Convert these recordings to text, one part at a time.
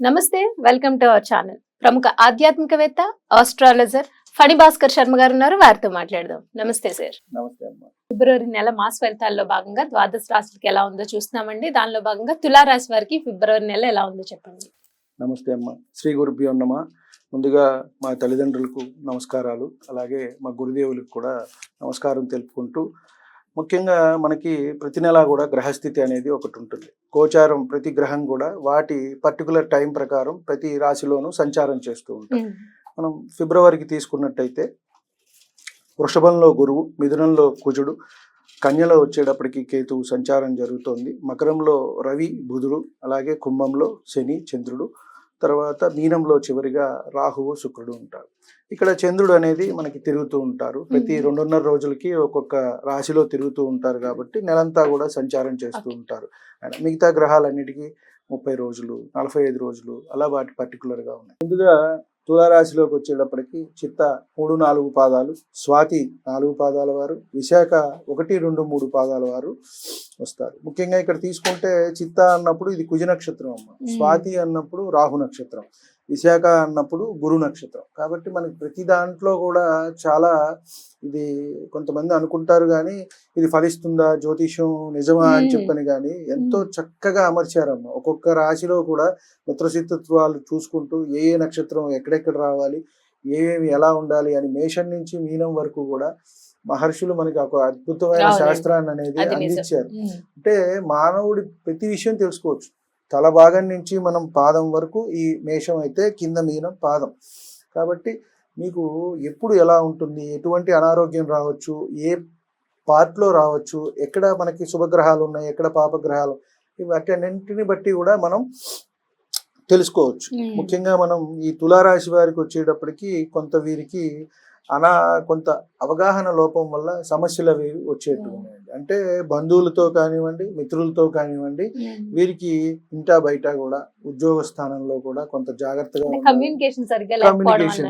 నమస్తే welcome to our channel. ప్రముఖ ఆధ్యాత్మికవేత్త ఆస్ట్రాలజర్ ఫణి భాస్కర్ శర్మ గారు ఉన్నారు. వారితో మాట్లాడదాం. నమస్తే సార్. నమస్తే అమ్మా. ఫిబ్రవరి నెల మాస ఫలితాల్లో భాగంగా ద్వాదశ రాశులకి ఎలా ఉందో చూస్తున్నామండి. దానిలో భాగంగా తులారాశి వారికి ఫిబ్రవరి నెల ఎలా ఉందో చెప్పండి. నమస్తే అమ్మ. శ్రీ గురుభ్యో నమ. ముందుగా మా తల్లిదండ్రులకు నమస్కారాలు. అలాగే మా గురుదేవులకు కూడా నమస్కారం తెలుపుకుంటూ ముఖ్యంగా మనకి ప్రతి నెల కూడా గ్రహస్థితి అనేది ఒకటి ఉంటుంది. గోచారం ప్రతి గ్రహం కూడా వాటి పర్టికులర్ టైం ప్రకారం ప్రతి రాశిలోనూ సంచారం చేస్తూ ఉంటుంది మనం ఫిబ్రవరికి తీసుకున్నట్టయితే వృషభంలో గురువు మిథునంలో కుజుడు కన్యలో వచ్చేటప్పటికి కేతువు సంచారం జరుగుతోంది. మకరంలో రవి బుధుడు అలాగే కుంభంలో శని చంద్రుడు తర్వాత మీనంలో చివరిగా రాహువు శుక్రుడు ఉంటారు ఇక్కడ చంద్రుడు అనేది మనకి తిరుగుతూ ఉంటారు ప్రతి. రెండున్నర రోజులకి ఒక్కొక్క రాశిలో తిరుగుతూ ఉంటారు కాబట్టి నెలంతా కూడా సంచారం చేస్తూ. ఉంటారు మిగతా గ్రహాలన్నిటికీ ముప్పై రోజులు నలభై ఐదు రోజులు అలా వాటి particular గా ఉన్నాయి ముందుగా తులారాశిలోకి వచ్చేటప్పటికి చిత్త మూడు నాలుగు పాదాలు స్వాతి నాలుగు పాదాల వారు విశాఖ ఒకటి రెండు మూడు పాదాల వారు వస్తారు. ముఖ్యంగా ఇక్కడ తీసుకుంటే చిత్త అన్నప్పుడు ఇది కుజ నక్షత్రం అమ్మ. మ్మ్. స్వాతి అన్నప్పుడు రాహు నక్షత్రం. విశాఖ అన్నప్పుడు గురు నక్షత్రం కాబట్టి మనకి ప్రతి దాంట్లో కూడా చాలా ఇది కొంతమంది అనుకుంటారు కానీ ఇది ఫలిస్తుందా జ్యోతిషం నిజమా అని. చెప్పని కానీ ఎంతో చక్కగా అమర్చారమ్మ ఒక్కొక్క రాశిలో కూడా మిత్రశిత్వాలు చూసుకుంటూ ఏ ఏ నక్షత్రం ఎక్కడెక్కడ రావాలి ఏమేమి ఎలా ఉండాలి అని మేషం నుంచి మీనం వరకు కూడా మహర్షులు మనకి ఒక అద్భుతమైన. శాస్త్రాన్ని అనేది అందించారు. అంటే మానవుడి ప్రతి విషయం తెలుసుకోవచ్చు తల భాగం నుంచి మనం పాదం వరకు ఈ మేషం అయితే కింద మీనం పాదం. కాబట్టి మీకు ఎప్పుడు ఎలా ఉంటుంది? ఎటువంటి అనారోగ్యం రావచ్చు? ఏ పార్ట్లో రావచ్చు? ఎక్కడ మనకి శుభగ్రహాలు ఉన్నాయి? ఎక్కడ పాపగ్రహాలు? ఇవి బట్టి కూడా మనం తెలుసుకోవచ్చు. ముఖ్యంగా మనం ఈ తులారాశి వారికి వచ్చేటప్పటికి కొంత వీరికి అనా కొంత అవగాహన లోపం వల్ల సమస్యలు అవి వచ్చేట్టు ఉన్నాయండి అంటే బంధువులతో కానివ్వండి మిత్రులతో కానివ్వండి ఉమ్. వీరికి ఇంటా బయట కూడా ఉద్యోగ స్థానంలో కూడా కొంత జాగ్రత్తగా. Communication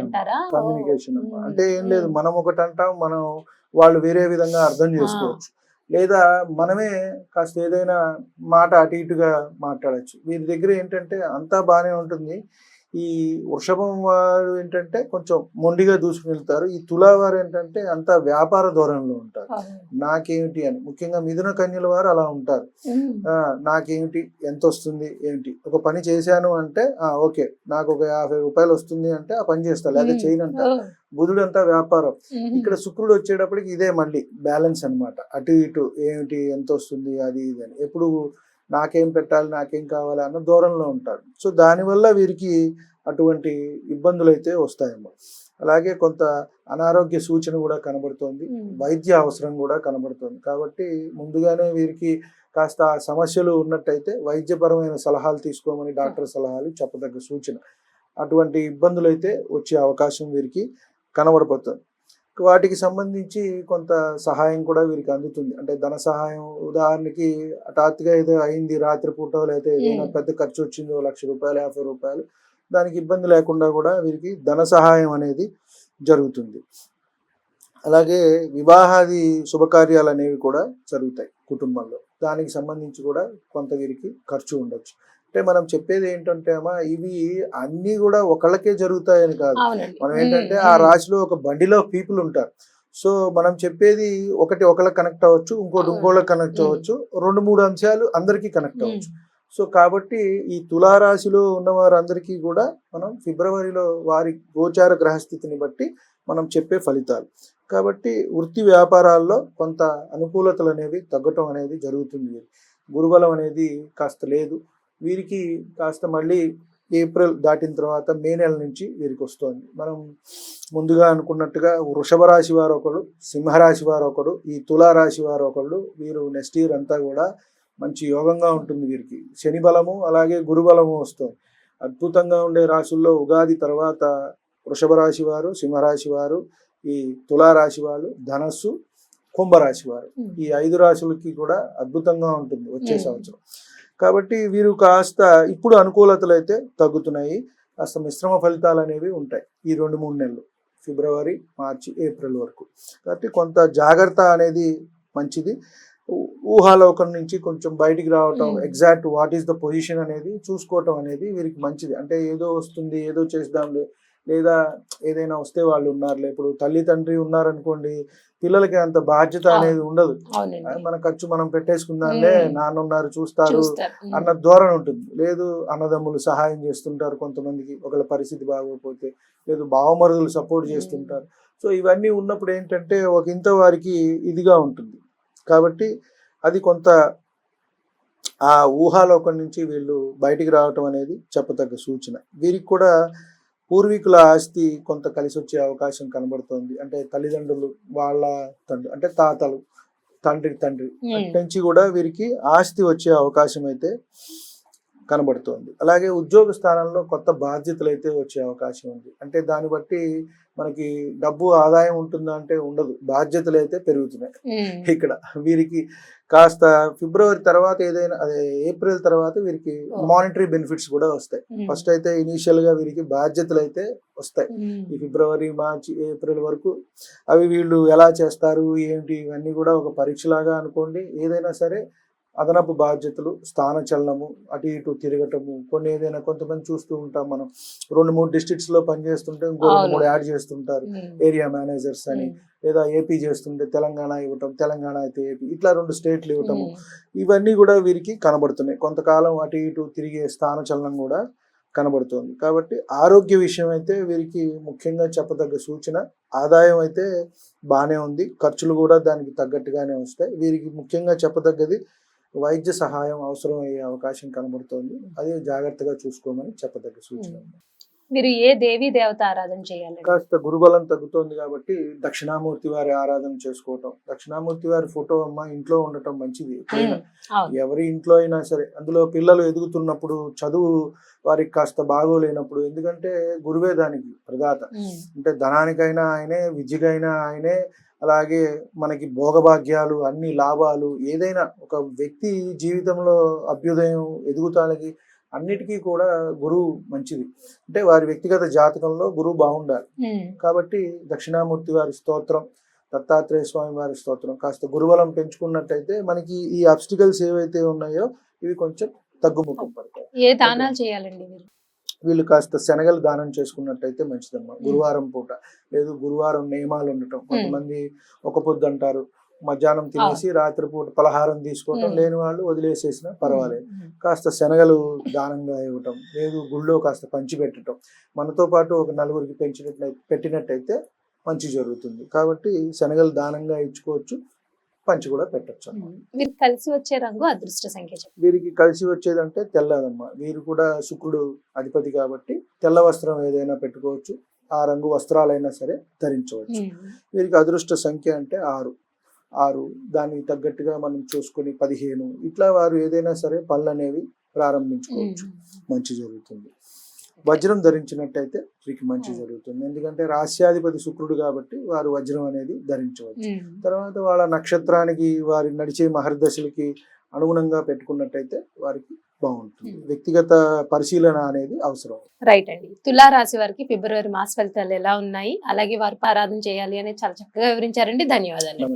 communication. ఉమ్. అంటే ఏం లేదు ఉమ్. మనం ఒకటి అంటాం మనం వాళ్ళు వేరే విధంగా అర్థం చేసుకోవచ్చు లేదా మనమే కాస్త ఏదైనా మాట అటు ఇటుగా మాట్లాడచ్చు వీరి దగ్గర ఏంటంటే అంతా బాగానే ఉంటుంది ఈ వృషభం వారు ఏంటంటే కొంచెం మొండిగా దూసుకుని వెళ్తారు. ఈ తులా వారు ఏంటంటే అంతా వ్యాపార ధోరణిలో ఉంటారు. నాకేమిటి అని ముఖ్యంగా మిథున కన్యల వారు అలా ఉంటారు. నాకేమిటి ఎంత వస్తుంది ఏంటి? ఒక పని చేశాను అంటే ఆ, ఓకే నాకు ఒక యాభై రూపాయలు వస్తుంది అంటే ఆ పని చేస్తా లేదా. చేయనంట. బుధుడు అంతా వ్యాపారం. ఇక్కడ శుక్రుడు వచ్చేటప్పటికి ఇదే మళ్ళీ బ్యాలెన్స్ అన్నమాట. అటు ఇటు ఏమిటి ఎంత వస్తుంది అది ఇది అని. ఎప్పుడు నాకేం పెట్టాలి నాకేం కావాలి అన్న దూరంలో ఉంటారు. సో దానివల్ల వీరికి అటువంటి ఇబ్బందులు అయితే వస్తాయేమో. అలాగే కొంత అనారోగ్య సూచన కూడా కనబడుతోంది. వైద్య అవసరం కూడా కనబడుతుంది. కాబట్టి ముందుగానే వీరికి కాస్త సమస్యలు ఉన్నట్టయితే వైద్యపరమైన సలహాలు తీసుకోమని డాక్టర్ సలహాలు చెప్పదగ్గ సూచన. అటువంటి ఇబ్బందులు అయితే వచ్చే అవకాశం వీరికి కనబడిపోతుంది వాటికి సంబంధించి కొంత సహాయం కూడా వీరికి అందుతుంది. అంటే ధన సహాయం ఉదాహరణకి హఠాత్తుగా ఏదో అయింది రాత్రిపూట లేకపోతే ఏదైనా. పెద్ద ఖర్చు వచ్చింది లక్ష రూపాయలు యాభై రూపాయలు దానికి ఇబ్బంది లేకుండా కూడా వీరికి ధన సహాయం అనేది జరుగుతుంది. అలాగే వివాహాది శుభకార్యాలు అనేవి కూడా జరుగుతాయి కుటుంబంలో. దానికి సంబంధించి కూడా కొంత వీరికి ఖర్చు ఉండొచ్చు. అంటే మనం చెప్పేది ఏంటంటే అమ్మా ఇవి అన్నీ కూడా ఒకళ్ళకే జరుగుతాయని కాదు మనం ఏంటంటే. ఆ. రాశిలో ఒక బండిలో పీపుల్ ఉంటారు సో మనం చెప్పేది ఒకటి ఒకళ్ళకి కనెక్ట్ అవ్వచ్చు ఇంకోటి. ఇంకోళ్ళకి కనెక్ట్. అవ్వచ్చు రెండు మూడు అంశాలు అందరికీ కనెక్ట్. అవ్వచ్చు సో కాబట్టి ఈ తులారాశిలో ఉన్న వారందరికీ కూడా మనం ఫిబ్రవరిలో వారి గోచార గ్రహస్థితిని బట్టి మనం చెప్పే ఫలితాలు కాబట్టి వృత్తి వ్యాపారాల్లో కొంత అనుకూలతలు అనేవి తగ్గటం అనేది జరుగుతుంది గురుబలం అనేది కాస్త లేదు వీరికి కాస్త మళ్ళీ ఏప్రిల్ దాటిన తర్వాత మే నెల నుంచి వీరికి వస్తుంది. మనం ముందుగా అనుకున్నట్టుగా వృషభ రాశి వారు ఒకడు సింహరాశి వారు ఒకడు ఈ తులారాశి వారు ఒకళ్ళు వీరు నెక్స్ట్ ఇయర్ అంతా కూడా మంచి యోగంగా ఉంటుంది వీరికి. శని బలము అలాగే గురు బలము వస్తుంది. అద్భుతంగా ఉండే రాశుల్లో ఉగాది తర్వాత వృషభ రాశి వారు సింహరాశి వారు ఈ తులారాశి వాళ్ళు ధనస్సు కుంభరాశి వారు. ఈ ఐదు రాశులకి కూడా అద్భుతంగా ఉంటుంది వచ్చే. సంవత్సరం. కాబట్టి వీరు కాస్త ఇప్పుడు అనుకూలతలు అయితే తగ్గుతున్నాయి. కాస్త మిశ్రమ ఫలితాలు అనేవి ఉంటాయి ఈ రెండు మూడు నెలలు ఫిబ్రవరి మార్చి ఏప్రిల్ వరకు. కాబట్టి కొంత జాగ్రత్త అనేది మంచిది. ఊహాలోకం నుంచి కొంచెం బయటికి రావటం. Exact what is the position అనేది చూసుకోవటం అనేది వీరికి మంచిది. అంటే ఏదో వస్తుంది ఏదో చేద్దాంలే లేదా ఏదైనా వస్తే వాళ్ళు ఉన్నారులే. ఇప్పుడు తల్లి తండ్రి ఉన్నారనుకోండి పిల్లలకి అంత బాధ్యత. అనేది ఉండదు. మన ఖర్చు మనం పెట్టేసుకుందాంలే. నాన్న ఉన్నారు చూస్తారు. అన్న ధోరణి ఉంటుంది. లేదు అన్నదమ్ములు సహాయం చేస్తుంటారు కొంతమందికి ఒకళ్ళ పరిస్థితి బాగోకపోతే లేదు బావమరుదులు సపోర్ట్ చేస్తుంటారు. సో ఇవన్నీ ఉన్నప్పుడు ఏంటంటే ఒక ఇంత వారికి ఇదిగా ఉంటుంది. కాబట్టి అది కొంత ఆ ఊహాలోకం నుంచి వీళ్ళు బయటికి రావటం అనేది చెప్పతగ్గ సూచన. వీరికి కూడా పూర్వీకుల ఆస్తి కొంత కలిసి వచ్చే అవకాశం కనబడుతోంది. అంటే తల్లిదండ్రులు వాళ్ళ తండ్రి అంటే తాతలు తండ్రి తండ్రి నుంచి కూడా వీరికి ఆస్తి వచ్చే అవకాశం అయితే కనబడుతోంది. అలాగే ఉద్యోగ స్థానంలో కొత్త బాధ్యతలు అయితే వచ్చే అవకాశం ఉంది. అంటే దాన్ని బట్టి మనకి డబ్బు ఆదాయం ఉంటుందా అంటే ఉండదు. బాధ్యతలు అయితే పెరుగుతున్నాయి. ఇక్కడ వీరికి కాస్త ఫిబ్రవరి తర్వాత ఏదైనా అదే ఏప్రిల్ తర్వాత వీరికి. మానిటరీ బెనిఫిట్స్ కూడా వస్తాయి. ఫస్ట్ అయితే ఇనీషియల్గా వీరికి బాధ్యతలు అయితే వస్తాయి ఉమ్. ఈ ఫిబ్రవరి మార్చి ఏప్రిల్ వరకు అవి వీళ్ళు ఎలా చేస్తారు ఏంటి ఇవన్నీ కూడా ఒక పరీక్షలాగా అనుకోండి ఏదైనా సరే అదనపు బాధ్యతలు స్థాన చలనము అటు ఇటు తిరగటము కొన్ని ఏదైనా కొంతమంది చూస్తూ ఉంటాం మనం రెండు మూడు డిస్ట్రిక్ట్స్లో పనిచేస్తుంటే ఇంకో రెండు. మూడు యాడ్ చేస్తుంటారు. ఏరియా మేనేజర్స్ అని. లేదా ఏపీ చేస్తుంటే తెలంగాణ ఇవ్వటం తెలంగాణ అయితే ఏపీ ఇట్లా రెండు స్టేట్లు ఇవ్వటము. ఇవన్నీ కూడా వీరికి కనబడుతున్నాయి కొంతకాలం అటు ఇటు తిరిగే స్థాన చలనం కూడా కనబడుతుంది కాబట్టి ఆరోగ్య విషయం అయితే వీరికి ముఖ్యంగా చెప్పదగ్గ సూచన ఆదాయం అయితే బాగానే ఉంది ఖర్చులు కూడా దానికి తగ్గట్టుగానే వస్తాయి వీరికి ముఖ్యంగా చెప్పదగ్గది వైద్య సహాయం అవసరం అయ్యే అవకాశం కనబడుతోంది. అది జాగ్రత్తగా చూసుకోమని చెప్పదగ్గ సూచన. మీరు ఏ దేవి దేవత ఆరాధన చేయాలి? కాస్త గురుబలం తగ్గుతోంది కాబట్టి దక్షిణామూర్తి వారి ఆరాధన చేసుకోవటం. దక్షిణామూర్తి వారి ఫోటో అమ్మ ఇంట్లో ఉండటం మంచిది. ఎవరి ఇంట్లో అయినా సరే అందులో పిల్లలు ఎదుగుతున్నప్పుడు చదువు వారికి కాస్త బాగోలేనప్పుడు ఎందుకంటే గురువే దానికి ప్రదాత. అంటే ధనానికైనా ఆయనే విద్యకైనా ఆయనే అలాగే మనకి భోగభాగ్యాలు అన్ని లాభాలు ఏదైనా ఒక వ్యక్తి జీవితంలో అభ్యుదయం ఎదుగుతానికి అన్నిటికీ కూడా గురువు మంచిది. అంటే వారి వ్యక్తిగత జాతకంలో గురువు బాగుండాలి. కాబట్టి దక్షిణామూర్తి వారి స్తోత్రం దత్తాత్రేయ స్వామి వారి స్తోత్రం కాస్త గురుబలం పెంచుకున్నట్టయితే మనకి ఈ అబ్స్టికల్స్ ఏవైతే ఉన్నాయో ఇవి కొంచెం తగ్గుముఖం పడతాయి. ఏ దానాలు చేయాలండి మీరు? వీళ్ళు కాస్త శనగలు దానం చేసుకున్నట్టయితే మంచిదమ్మా. గురువారం పూట. లేదు గురువారం నియమాలు ఉండటం. కొంతమంది ఒక పొద్దు అంటారు మధ్యాహ్నం తినేసి రాత్రి పూట పలహారం తీసుకోవటం. లేని వాళ్ళు వదిలేసేసినా పర్వాలేదు. కాస్త శనగలు దానంగా ఇవ్వటం లేదు గుళ్ళో కాస్త పంచి పెట్టడం మనతో పాటు ఒక నలుగురికి పెంచినట్లయితే పెట్టినట్టయితే మంచి జరుగుతుంది. కాబట్టి శనగలు దానంగా ఇచ్చుకోవచ్చు. పంచి కూడా పెట్టచ్చు. మీరు కలిసి వచ్చే రంగు అదృష్ట సంఖ్య వీరికి కలిసి వచ్చేదంటే తెల్లదమ్మా. వీరు కూడా శుక్రుడు అధిపతి కాబట్టి తెల్ల వస్త్రం ఏదైనా పెట్టుకోవచ్చు ఆ రంగు వస్త్రాలైనా సరే ధరించవచ్చు. వీరికి అదృష్ట సంఖ్య అంటే ఆరు. ఆరు దానికి తగ్గట్టుగా మనం చూసుకొని పదిహేను. ఇట్లా వారు ఏదైనా సరే పనులు అనేవి ప్రారంభించుకోవచ్చు. మంచి జరుగుతుంది. వజ్రం ధరించినట్టయితే వీరికి మంచి జరుగుతుంది. ఎందుకంటే రాస్యాధిపతి శుక్రుడు కాబట్టి వారు వజ్రం అనేది ధరించవచ్చు. తర్వాత వాళ్ళ నక్షత్రానికి వారి నడిచే మహర్దశలకి అనుగుణంగా పెట్టుకున్నట్టయితే వారికి బాగుంటుంది. వ్యక్తిగత పరిశీలన అనేది అవసరం. రైట్ అండి. తులా రాశి వారికి ఫిబ్రవరి మాస ఫలితాలు ఎలా ఉన్నాయి? అలాగే వారు ఆరాధన చేయాలి అనేది చాలా చక్కగా వివరించారండి. ధన్యవాదాలు.